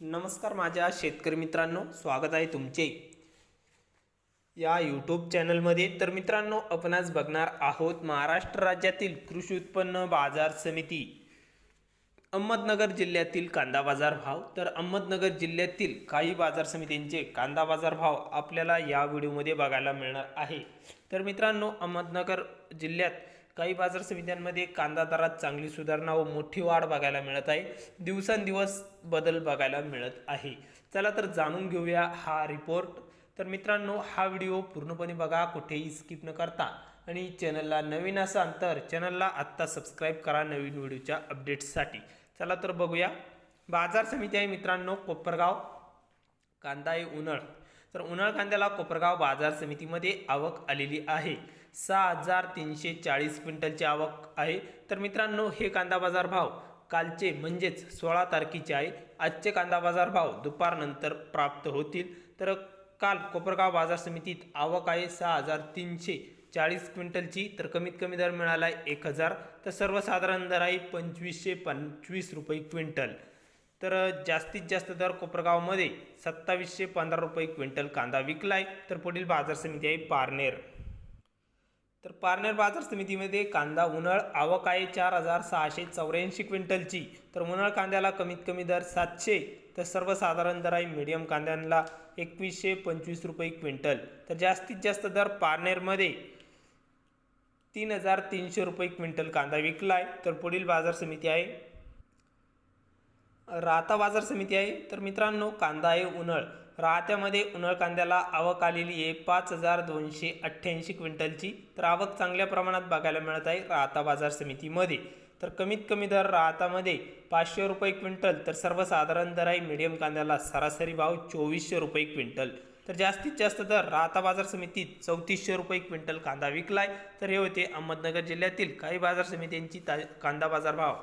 नमस्कार माझ्या शेतकरी मित्रांनो स्वागत आहे तुमचे. या यूट्यूब चॅनलमध्ये तर मित्रांनो आपण आज बघणार आहोत महाराष्ट्र राज्यातील कृषी उत्पन्न बाजार समिती अहमदनगर जिल्ह्यातील कांदा बाजार भाव. तर अहमदनगर जिल्ह्यातील काही बाजार समितींचे कांदा बाजार भाव आपल्याला या व्हिडिओमध्ये बघायला मिळणार आहे. तर मित्रांनो अहमदनगर जिल्ह्यात काही बाजार समित्यांमध्ये कांदा दरात चांगली सुधारणा व मोठी वाढ बघायला मिळत आहे. दिवसेंदिवस बदल बघायला मिळत आहे. चला तर जाणून घेऊया हा रिपोर्ट तर मित्रांनो हा व्हिडिओ पूर्णपणे बघा कुठेही स्किप न करता. आणि चॅनलला नवीन असाल तर चॅनलला आत्ता सबस्क्राईब करा नवीन व्हिडिओच्या अपडेट्ससाठी चला तर बघूया. बाजार समिती आहे मित्रांनो कोपरगाव. कांदा आहे उन्हाळ. तर उन्हाळ कांद्याला कोपरगाव बाजार समितीमध्ये आवक आलेली आहे. सहा हजार तीनशे चाळीस क्विंटलची आवक आहे. तर मित्रांनो हे कांदा बाजार भाव कालचे म्हणजेच सोळा तारखेचे आहे. आजचे कांदा बाजार भाव दुपारनंतर प्राप्त होतील. तर काल कोपरगाव बाजार समितीत आवक आहे सहा हजार तीनशे चाळीस क्विंटलची. तर कमीत कमी दर मिळाला आहे एक हजार. तर सर्वसाधारण दर आहे पंचवीसशे पंचवीस रुपये क्विंटल. तर जास्तीत जास्त दर कोपरगावमध्ये सत्तावीसशे पंधरा रुपये क्विंटल कांदा विकलाय. तर पुढील बाजार समिती आहे पारनेर. तर पारनेर बाजार समितीमध्ये कांदा उन्हाळ आवक आहे चार हजार सहाशे चौऱ्याऐंशी क्विंटलची. तर उन्हाळ कांद्याला कमीत कमी दर सातशे तर सर्वसाधारण दर आहे मीडियम कांद्यांना एकवीसशे पंचवीस रुपये क्विंटल. तर जास्तीत जास्त दर पारनेरमध्ये तीन हजार तीनशे रुपये क्विंटल कांदा विकला आहे तर पुढील बाजार समिती आहे. राहता बाजार समिती आहे. तर मित्रांनो कांदा आहे उन्हाळ. राहत्यामध्ये उन्हाळ कांद्याला आवक आलेली आहे. पाच हजार दोनशे अठ्ठ्याऐंशी क्विंटलची तर आवक चांगल्या प्रमाणात बघायला मिळत आहे राहता बाजार समितीमध्ये. तर कमीत कमी दर राहतामध्ये पाचशे रुपये क्विंटल तर सर्वसाधारण दर आहे मीडियम कांद्याला सरासरी भाव चोवीसशे रुपये क्विंटल. तर जास्तीत जास्त दर राहता बाजार समितीत चौतीसशे रुपये क्विंटल कांदा विकलाय. तर हे होते अहमदनगर जिल्ह्यातील काही बाजार समित्यांची ता कांदा बाजार भाव.